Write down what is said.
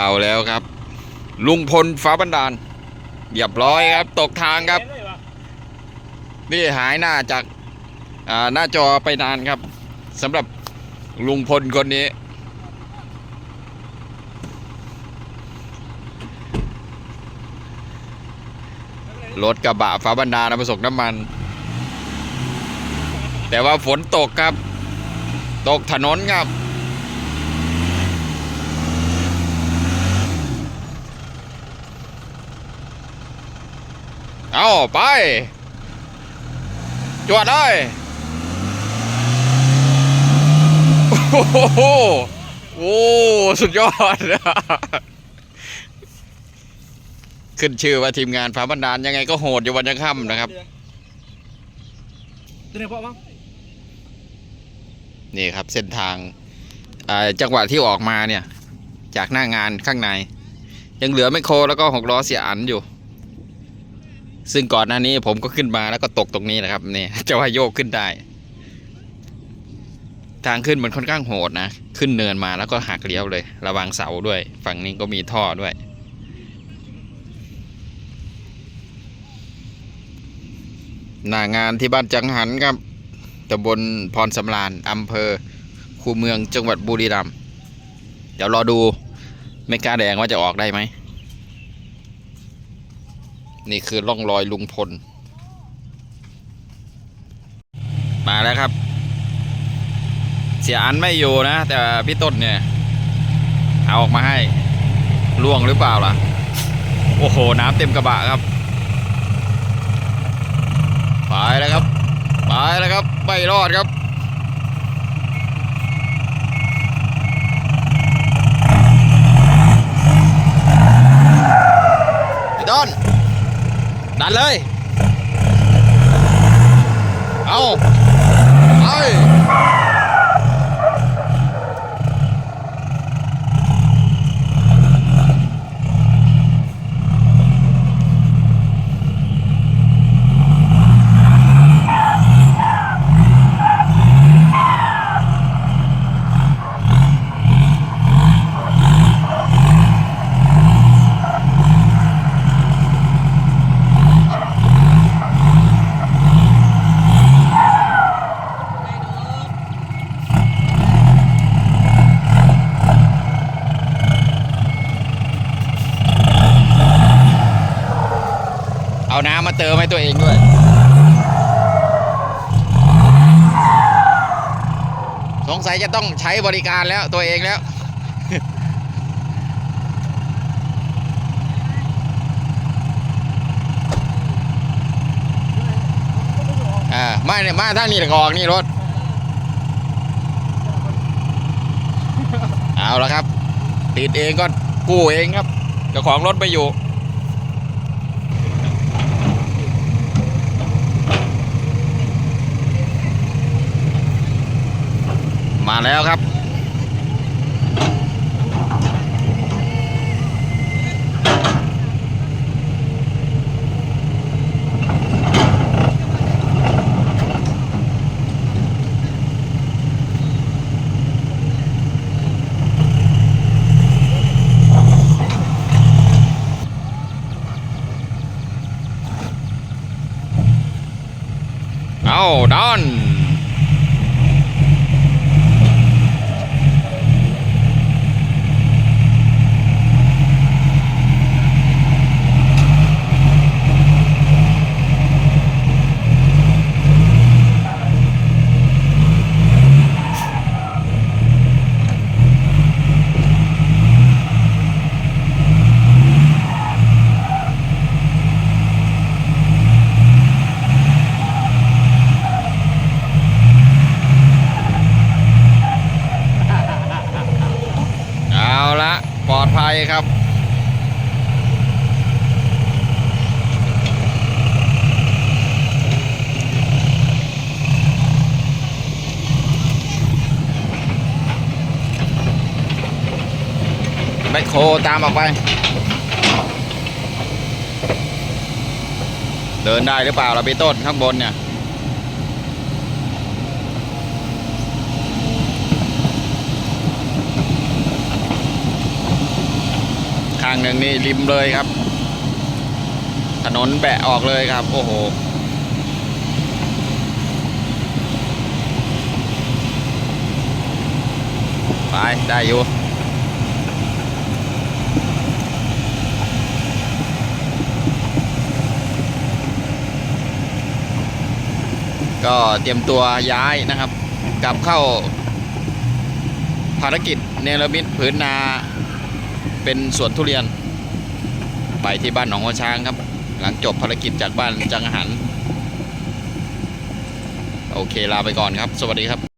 เอาแล้วครับ ลุงพลฟ้าบันดาลเรียบร้อยครับ ตกทางครับ นี่หายหน้าจากาหน้าจอไปนานครับสำหรับลุงพลคนนี้ รถกระบะฟ้าบันดาลนะประสบน้ำมัน แต่ว่าฝนตกครับ ตกถนนครับ เอาไป จวดเลยโอ้โหโอ้สุดยอด ขึ้นชื่อว่าทีมงานฟ้าบันดาลยังไงก็โหดอยู่วันยังค่ำนะครับเดี๋ยวพ่อมั้งนี่ครับเส้นทางอ่าจังหวะที่ออกมาเนี่ย จากหน้างานข้างใน ยังเหลือไมคโครแล้วก็หกล้อเสียอันอยู่ ซึ่งก่อนหน้านี้ผมก็ขึ้นมาแล้วก็ตกตรงนี้นะครับนี่จะว่าโยกขึ้นได้ ทางขึ้นมันค่อนข้างโหดนะ ขึ้นเนินมาแล้วก็หักเลี้ยวเลย ระวังเสาด้วย ฝั่งนี้ก็มีท่อด้วย หน้างานที่บ้านจังหันครับตำบลพรสำราญอำเภอ คูเมืองจังหวัดบุรีรัมย์เดี๋ยวรอดูไม่กล้าแดงว่าจะออกได้ไหม นี่คือร่องรอยลุงพล มาแล้วครับ เสียอันไม่อยู่นะ แต่พี่ต้นเนี่ย เอาออกมาให้ล่วงหรือเปล่าล่ะ โอ้โห น้ำเต็มกระบะครับ ไปแล้วครับ ไปแล้วครับ ไม่รอดครับ พี่ต้น ดัน เลย เอาไป เอาน้ำมาเติมให้ตัวเองด้วย สงสัยจะต้องใช้บริการแล้วตัวเองแล้ว อ่าไม่เนี่ยมาทางนี้ตะกออกนี่รถ เอาละครับ ติดเองก็กู้เองครับเจ้าของรถไปอยู่ มาแล้วครับ เอาดอน เอาละปลอดภัย ครับ แบคโคตามออกไป เดินได้หรือเปล่าเราไปต้นข้างบนเนี่ยางหนึ่งนี่ริมเลยครับ ถนนแบะออกเลยครับ โอ้โหไปได้อยู่ก็เตรียมตัวย้ายนะครับ กลับเข้าภารกิจเนรมิตผืนนา เป็นสวนทุเรียน ไปที่บ้านหนองหัวช้างครับ หลังจบภารกิจจากบ้านจังหัน โอเคลาไปก่อนครับ สวัสดีครับ